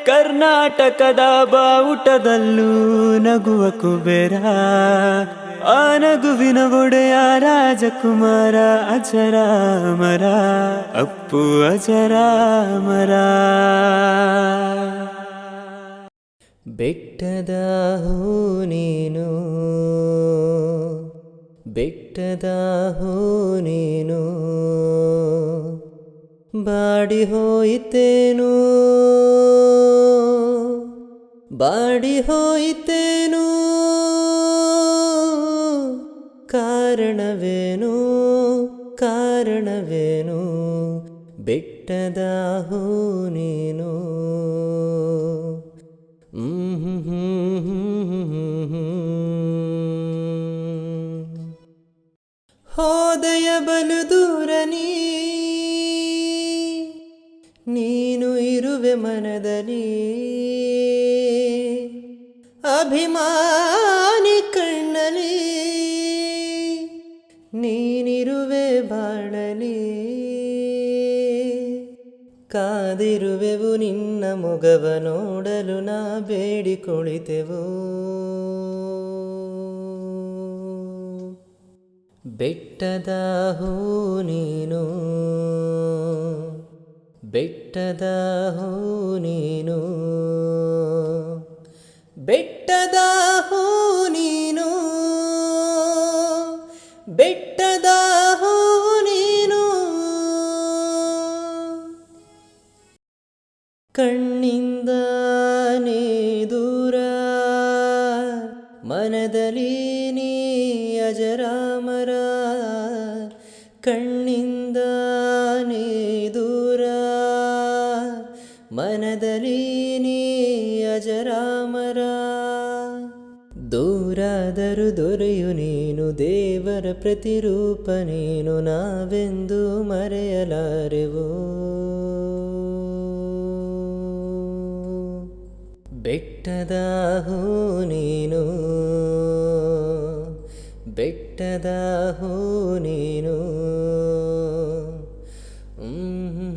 ಕರ್ನಾಟಕದ ಬಾವುಟದಲ್ಲೂ ನಗುವ ಕುಬೇರ, ಆ ನಗುವಿನ ಒಡೆಯ ರಾಜಕುಮಾರ ಅಜರಾಮರ, ಅಪ್ಪು ಅಜರಾಮರ. ಬೆಟ್ಟದ ಹೂ ನೀನು, ಬೆಟ್ಟದ ಹೂ ನೀನು. ಬಾಡಿ ಹೋಯಿತೇನು ಬಾಡಿ ಹೋಯಿತೇನು ಕಾರಣವೇನು ಕಾರಣವೇನು ಬೆಟ್ಟದ ಹೋ ನೀನು ಹೋದಯ ಬಲು ದೂರ ನೀ ನೀನು ಇರುವೆ ಮನದಲ್ಲಿ. ಅಭಿಮಾನಿ ಕಣ್ಣಲಿ ನೀನಿರುವೆ ಬಾಳಲಿ. ಕಾದಿರುವೆವು ನಿನ್ನ ಮೊಗವ ನೋಡಲು ನಾ ಬೇಡಿ ಕುಳಿತೆವು ಬೆಟ್ಟದ ಹೂ ನೀನು ಬೆಟ್ಟದ ಹೂ ನೀನು. ಬೆಟ್ಟದ ಹೂ ನೀನು. ಬೆಟ್ಟದ ಹೂ ನೀನು. ಕಣ್ಣಿಂದ ನೀ ದೂರ ಮನದಲ್ಲಿ ನೀ ಅಜರಾಮರ. ಕಣ್ಣಿಂದ ನೀ ದೂರ ಮನದಲ್ಲಿ ನೀ ಅಜರಾಮರ. ದೂರಾದರೂ ದೊರೆಯು ನೀನು ದೇವರ ಪ್ರತಿರೂಪ, ನೀನು ನಾವೆಂದು ಮರೆಯಲಾರೆವು. ಬೆಟ್ಟದ ನೀನು. ಬೆಟ್ಟದ ನೀನು. Mm-hmm.